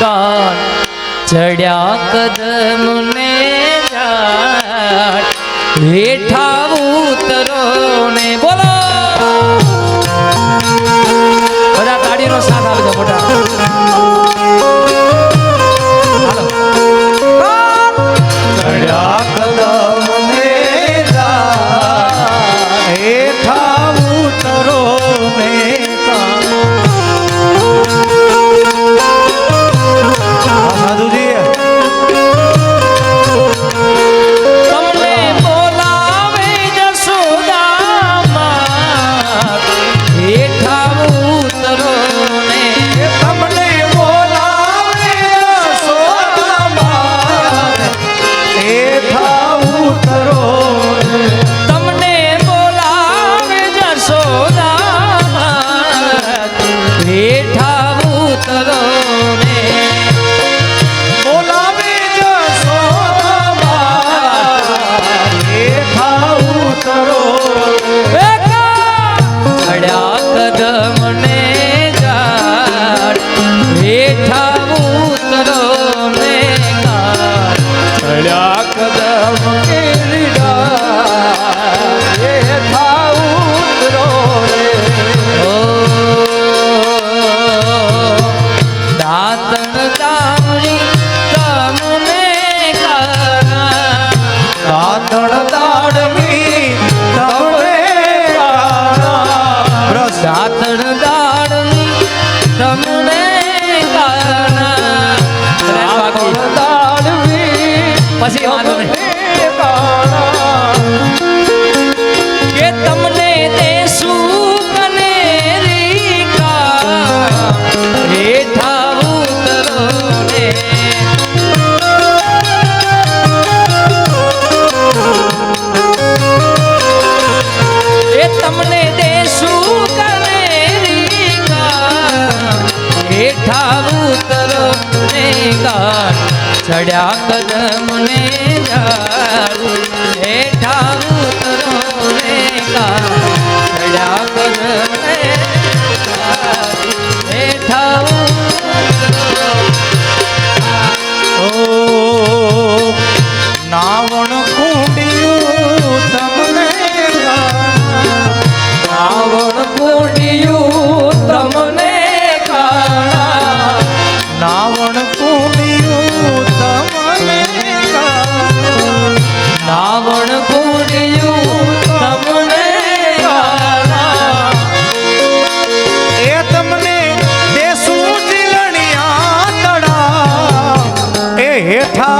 કાન ચડ્યા કદમને હેઠા ઉતરો ને બોલો. બધા તાળીનો સાથ આપી દો મોટા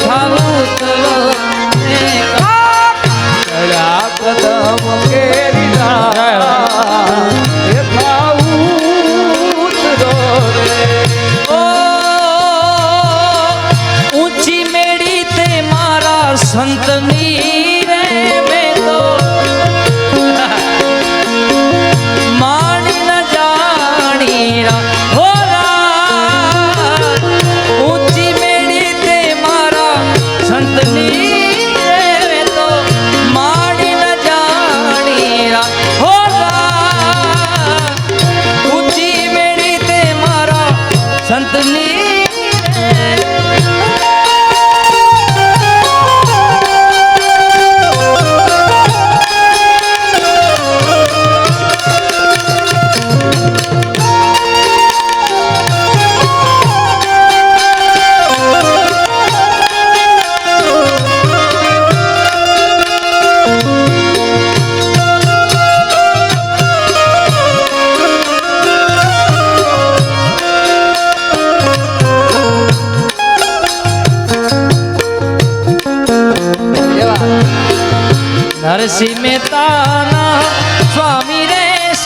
ভালো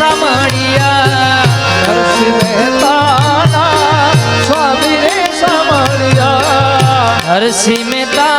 সামারিয়া हर्षि में ता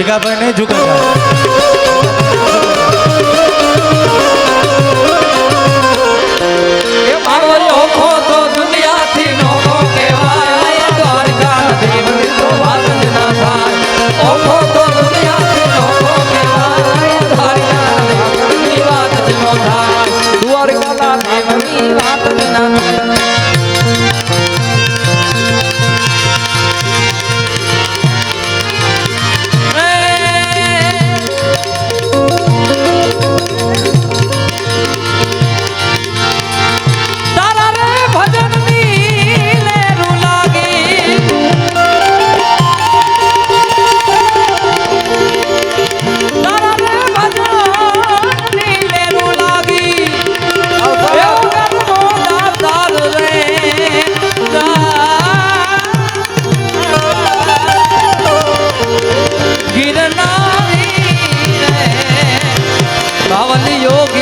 જીગાભાઈ નહીં ઝુકેગા कमल योग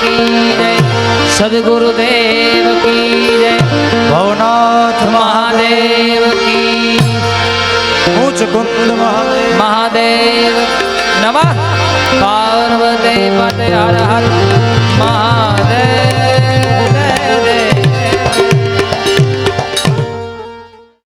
કી જય સદગુરુદેવ કી જય ભવનાથ મહાદેવ કી ઉચ્ચ કુંદ મહાદેવ નમઃ પાર્વતી પદ હર હર મહાદેવ